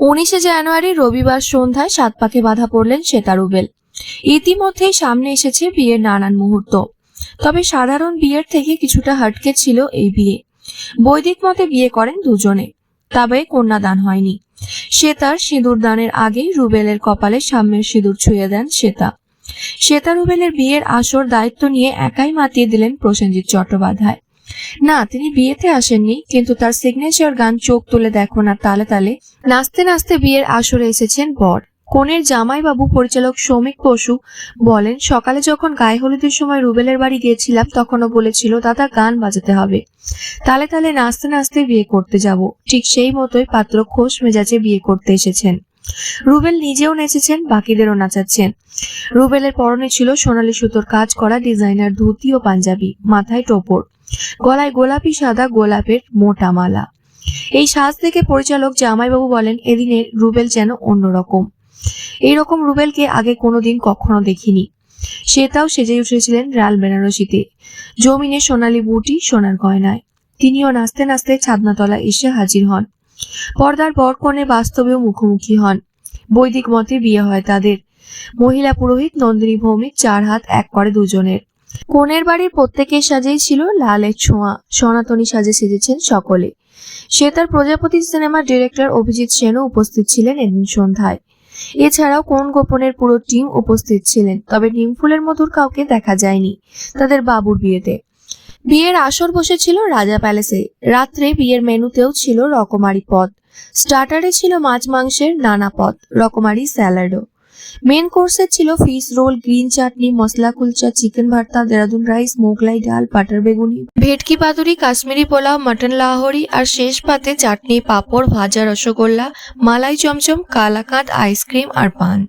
উনিশে জানুয়ারি রবিবার সন্ধ্যায় সাত পাকে বাধা পড়লেন শ্বেতা রুবেল ইতিমধ্যেই সামনে এসেছে বিয়ের নানান মুহূর্ত। তবে সাধারণ বিয়ের থেকে কিছুটা হাটকে ছিল এই বিয়ে। বৈদিক মতে বিয়ে করেন দুজনে, তবে কন্যাদান হয়নি। শ্বেতার সিঁদুর দানের আগেই রুবেলের কপালে সাম্যের সিঁদুর ছুঁয়ে দেন শ্বেতা শ্বেতা রুবেলের বিয়ের আসর দায়িত্ব নিয়ে একাই মাতিয়ে দিলেন প্রসেনজিৎ চট্টোপাধ্যায়। না, তিনি বিয়েতে আসেননি, কিন্তু তার সিগনেচার গান চোখ তুলে দেখো না তালে তালে। নাচতে নাচতে বিয়ের আসরে এসেছেন বর। কনের জামাইবাবু পরিচালক শ্রমিক বসু বলেন, সকালে যখন গায়ে হলুদের সময় রুবেলের বাড়ি গিয়েছিলাম, তখনও বলেছিল, দাদা, গান বাজাতে হবে। তালে তালে নাচতে নাচতে বিয়ে করতে যাব। ঠিক সেই মতোই পাত্র খোশ মেজাজে বিয়ে করতে এসেছেন। রুবেল নিজেও নেচেছেন, বাকিদেরও নাচাচ্ছেন। রুবেলের পরনে ছিল সোনালি সুতোর কাজ করা ডিজাইনার ধুতি ও পাঞ্জাবি, মাথায় টোপর। গলায় গোলাপি সাদা, গোলাপের মোটা মালা। এই সাজ দেখে পরিচালক জামাইবাবু বলেন, এদিনে রুবেল যেন অন্যরকম। এইরকম রুবেলকে আগে কোনোদিন কখনো দেখিনি। সে তাও সেজে উঠেছিলেন রাল বেনারসিতে। জমিনে সোনালী বুটি, সোনার গয়নায়। তিনিও নাচতে নাচতে ছাদনাতলা এসে হাজির হন। পর্দার পর কনে বাস্তবেও মুখোমুখি হন। বৈদিক মতে বিয়ে হয় তাদের। মহিলা পুরোহিত, নন্দিনী ভৌমিক, চার হাত এক করে দুজনের। কনের বাড়ির প্রত্যেকের সাজেই ছিল লালের ছোঁয়া, সনাতনী সাজে সেজেছেন সকলে। শ্বেতার প্রজাপতি সিনেমার ডিরেক্টর অভিজিৎ সেনও উপস্থিত ছিলেন এদিন সন্ধ্যায়। এছাড়াও কোন গোপনের পুরো টিম উপস্থিত ছিলেন, তবে নিমফুলের মধুর কাউকে দেখা যায়নি তাদের বাবুর বিয়েতে। বিয়ের আসর বসেছিল রাজা প্যালেসে, রাত্রে বিয়ের মেনুতেও ছিল রকমারি পদ। স্টার্টারে ছিল মাছ মাংসের নানা পদ, রকমারি স্যালাডও। মেন কোর্সে ছিল fish roll green chutney masala kulcha chicken bharta, Dehradun rice Mughlai ডাল পাটার বেগুনি। ভেটকি পাতুরি, কাশ্মীরি পোলাও মাটন লাহোরি আর শেষ পাতে চাটনি, পাঁপড়, ভাজা রসগোল্লা, মালাই চমচম, কালাকাঁদ আইসক্রিম আর পান।